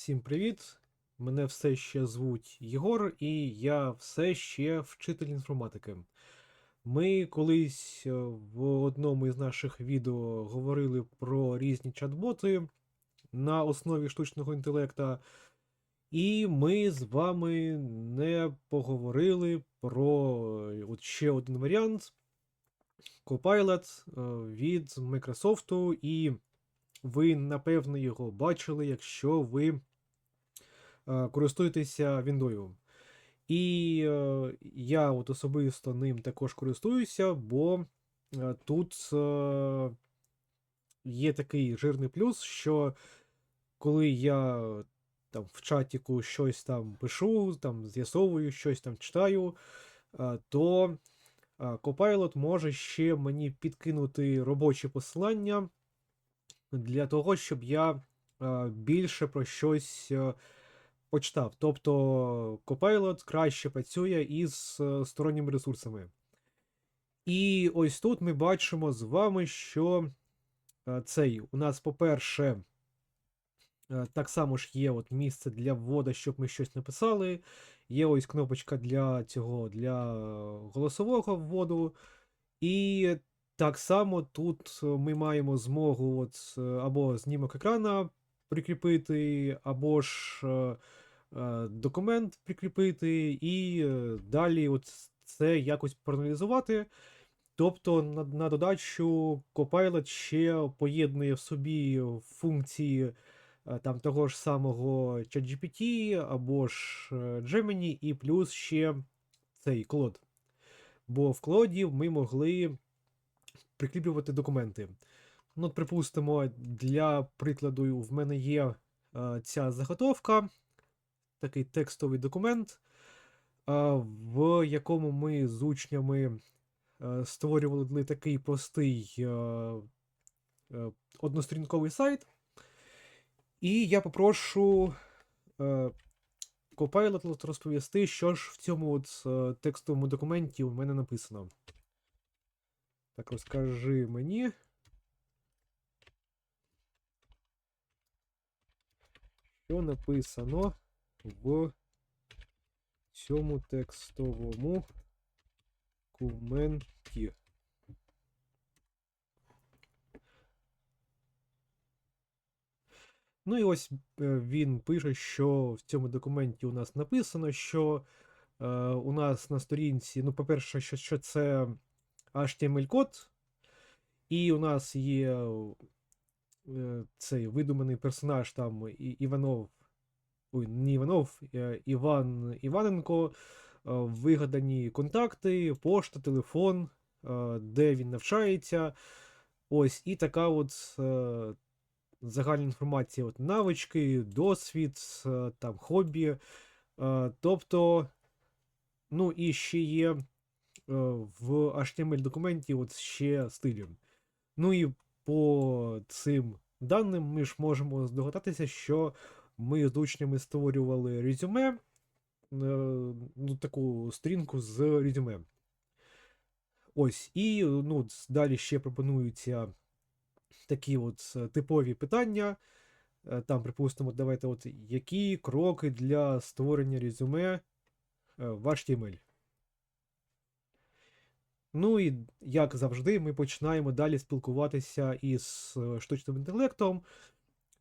Всім привіт! Мене все ще звуть Єгор, і я все ще вчитель інформатики. Ми колись е, в одному із наших відео говорили про різні чат-боти на основі штучного інтелекта, і ми з вами не поговорили про от ще один варіант Copilot е, від Microsoft, і ви, напевно, його бачили, якщо ви користуєтеся Віндою. І е, я от особисто ним також користуюся, бо е, тут е, є такий жирний плюс, що коли я там в чатіку щось там пишу, там з'ясовую, щось там читаю, е, то е, Copilot може ще мені підкинути робочі посилання для того, щоб я е, більше про щось е, почитав. Тобто Copilot краще працює із е, сторонніми ресурсами. І ось тут ми бачимо з вами, що е, цей у нас, по-перше, е, так само ж є от місце для вводу, щоб ми щось написали. Є ось кнопочка для цього для голосового вводу. І так само тут ми маємо змогу от, або знімок екрана прикріпити, або ж е, е, документ прикріпити, і е, далі от це якось проаналізувати. Тобто, на, на додачу, Copilot ще поєднує в собі функції е, там того ж самого ChatGPT або ж е, Gemini, і плюс ще цей Claude. Бо в Claude ми могли прикріплювати документи. Ну, припустимо, для прикладу, в мене є е, ця заготовка, такий текстовий документ, е, в якому ми з учнями е, створювали такий простий е, е, однострінковий сайт. І я попрошу е, Copilot розповісти, що ж в цьому от, е, текстовому документі у мене написано. Так, розкажи мені. Що написано в цьому текстовому документі? Ну і ось е, він пише, що в цьому документі у нас написано, що е, у нас на сторінці, ну, по-перше, що, що це HTML-код, і у нас є цей видуманий персонаж там Іванов. Ой, не Іванов, е, Іван Іваненко, е, вигадані контакти, пошта, телефон, е, де він навчається. Ось, і така от е, загальна інформація, от навички, досвід, е, там, хобі. Е, Тобто, ну і ще є е, в HTML документі от ще стилі. Ну і по цим даним ми ж можемо здогадатися, що ми з учнями створювали резюме, е, ну, таку сторінку з резюме. Ось, і ну, далі ще пропонуються такі от е, типові питання. Е, Там, припустимо, давайте, от які кроки для створення резюме в HTML. Ну і як завжди, ми починаємо далі спілкуватися із е, штучним інтелектом.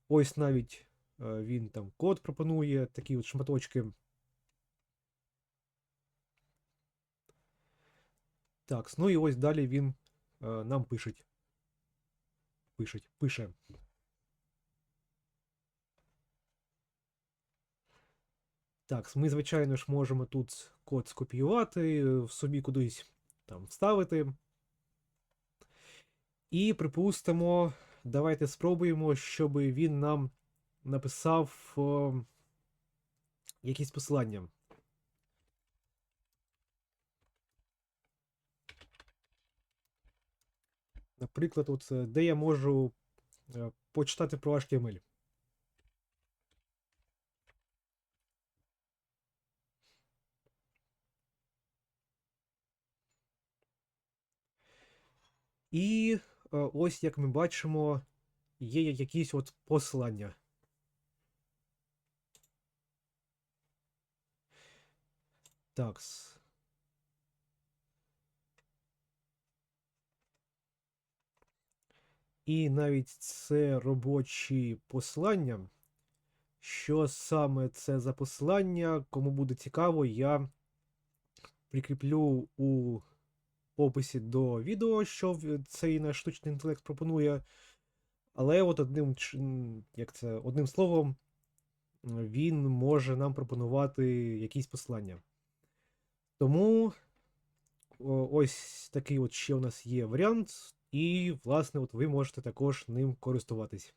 Ось навіть е, він там код пропонує, такі от шматочки. Так, ну і ось далі він е, нам пишеть. Пишеть, пише. Так, ми, звичайно ж, можемо тут код скопіювати, в собі кудись там вставити. І припустимо, давайте спробуємо, щоб він нам написав о, якісь посилання. Наприклад, от, е, де я можу е, почитати про HTML. І е, ось, як ми бачимо, є якісь от послання. Такс. І навіть це робочі послання. Що саме це за послання? Кому буде цікаво, я прикріплю у описі до відео, що цей наш штучний інтелект пропонує. Але от одним, як це, одним словом, він може нам пропонувати якісь посилання. Тому ось такий от ще у нас є варіант, і, власне, от ви можете також ним користуватись.